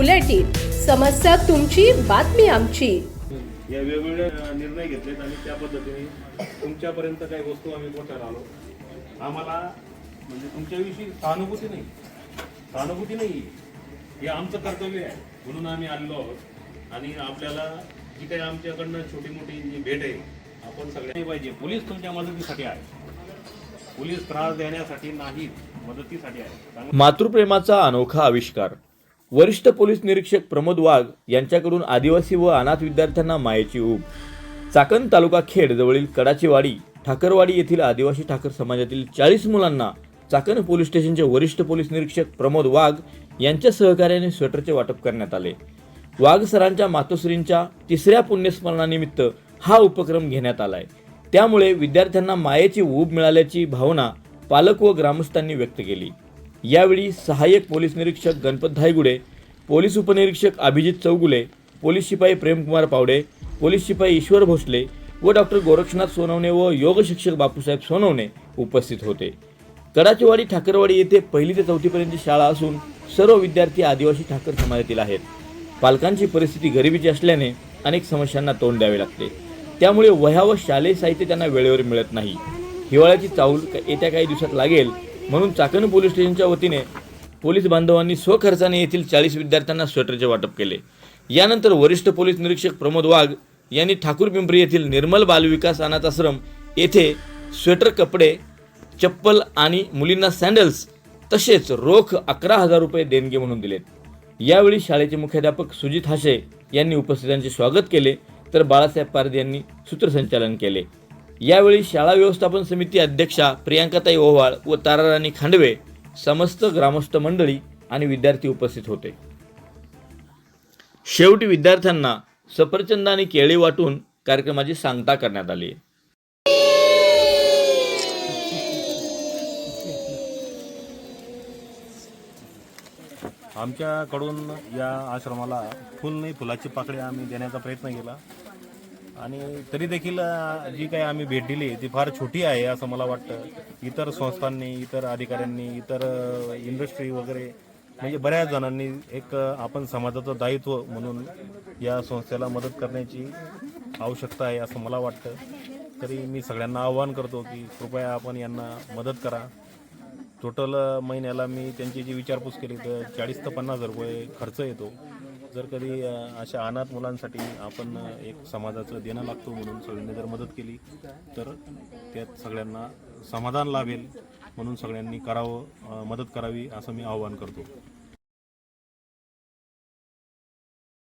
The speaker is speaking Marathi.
बुलेटिन समस्या तुमची बातमी आमची. या वेगवेगळे निर्णय घेतलेत आणि त्या पद्धतीने तुमच्यापर्यंत काही वस्तू आम्ही पोचायला आलो. आम्हाला म्हणजे तुमच्याविषयी सहानुभूती नाही. सहानुभूती नाही. हे आमचं कर्तव्य आहे. म्हणून आम्ही आलेलो आहोत. आणि आपल्याला जी काही आमच्याकडनं छोटी मोठी जी भेट आहे आपण सगळ्यांनी पाहिजे. पोलीस तुमच्या मदतीसाठी आहे. पोलीस त्रास देण्यासाठी नाही मदतीसाठी आहे. मातृप्रेमाचा अनोखा आविष्कार. वरिष्ठ पोलीस निरीक्षक प्रमोद वाघ यांच्याकडून आदिवासी व अनाथ विद्यार्थ्यांना मायेची ऊब. चाकण तालुका खेड जवळील कडाचीवाडी ठाकरवाडी येथील आदिवासी ठाकर समाजातील चाळीस मुलांना चाकण पोलीस स्टेशनचे वरिष्ठ पोलीस निरीक्षक प्रमोद वाघ यांच्या सहकार्याने स्वेटरचे वाटप करण्यात आले. वाघ सरांच्या मातोश्रींच्या तिसऱ्या पुण्यस्मरणानिमित्त हा उपक्रम घेण्यात आलाय. त्यामुळे विद्यार्थ्यांना मायेची ऊब मिळाल्याची भावना पालक व ग्रामस्थांनी व्यक्त केली. यावेळी सहाय्यक पोलीस निरीक्षक गणपत धायगुडे पोलीस उपनिरीक्षक अभिजित चौगुले पोलीस शिपाई प्रेमकुमार पावडे पोलीस शिपाई ईश्वर भोसले व डॉक्टर गोरक्षनाथ सोनवणे व योग शिक्षक बापूसाहेब सोनवणे उपस्थित होते. कडाचेवाडी ठाकरवाडी येथे पहिली ते चौथीपर्यंतची शाळा असून सर्व विद्यार्थी आदिवासी ठाकर समाजातील आहेत. पालकांची परिस्थिती गरिबीची असल्याने अनेक समस्यांना तोंड द्यावे लागते. त्यामुळे वह्या व शालेय साहित्य त्यांना वेळेवर मिळत नाही. हिवाळ्याची चाऊल येत्या काही दिवसात लागेल म्हणून चाकण पोलीस स्टेशनच्या वतीने पोलीस बांधवांनी स्वखर्चाने येथील चाळीस विद्यार्थ्यांना स्वेटरचे वाटप केले. यानंतर वरिष्ठ पोलीस निरीक्षक प्रमोद वाघ यांनी ठाकूर पिंपरी येथील निर्मल बालविकास अनाथ आश्रम येथे स्वेटर कपडे चप्पल आणि मुलींना सँडल्स तसेच रोख अकरा हजार रुपये देणगे म्हणून दिलेत. यावेळी शाळेचे मुख्याध्यापक सुजित हाशे यांनी उपस्थितांचे स्वागत केले. तर बाळासाहेब पारदे यांनी सूत्रसंचालन केले. यावेळी शाळा व्यवस्थापन समिती अध्यक्षा प्रियांकाताई ओव्हाळ व ताराराणी खांडवे समस्त ग्रामस्थ मंडळी आणि विद्यार्थी उपस्थित होते. शेवटी विद्यार्थ्यांना सफरचंद आणि केळी वाटून कार्यक्रमाची सांगता करण्यात आली. आमच्याकडून या आश्रमाला फुल नाही फुलाची पाकळी आम्ही देण्याचा प्रयत्न केला. आणि तरी देखील जी काही आम्ही भेट दिली ती फार छोटी आहे असं मला वाटतं. इतर संस्थांनी इतर अधिकाऱ्यांनी इतर इंडस्ट्री वगैरे म्हणजे बऱ्याच जणांनी एक आपण समाजाचं दायित्व म्हणून या संस्थेला मदत करण्याची आवश्यकता आहे असं मला वाटतं. तरी मी सगळ्यांना आवाहन करतो की कृपया आपण यांना मदत करा. टोटल महिन्याला मी त्यांची जी विचारपूस केली तर चाळीस ते पन्नास हजार रुपये खर्च येतो. जर कधी अशा अनाथ मुलांसाठी आपण एक समाजाचं देणं लागतो म्हणून सगळ्यांनी जर मदत केली तर त्यात सगळ्यांना समाधान लाभेल म्हणून सगळ्यांनी करावं मदत करावी असं मी आवाहन करतो.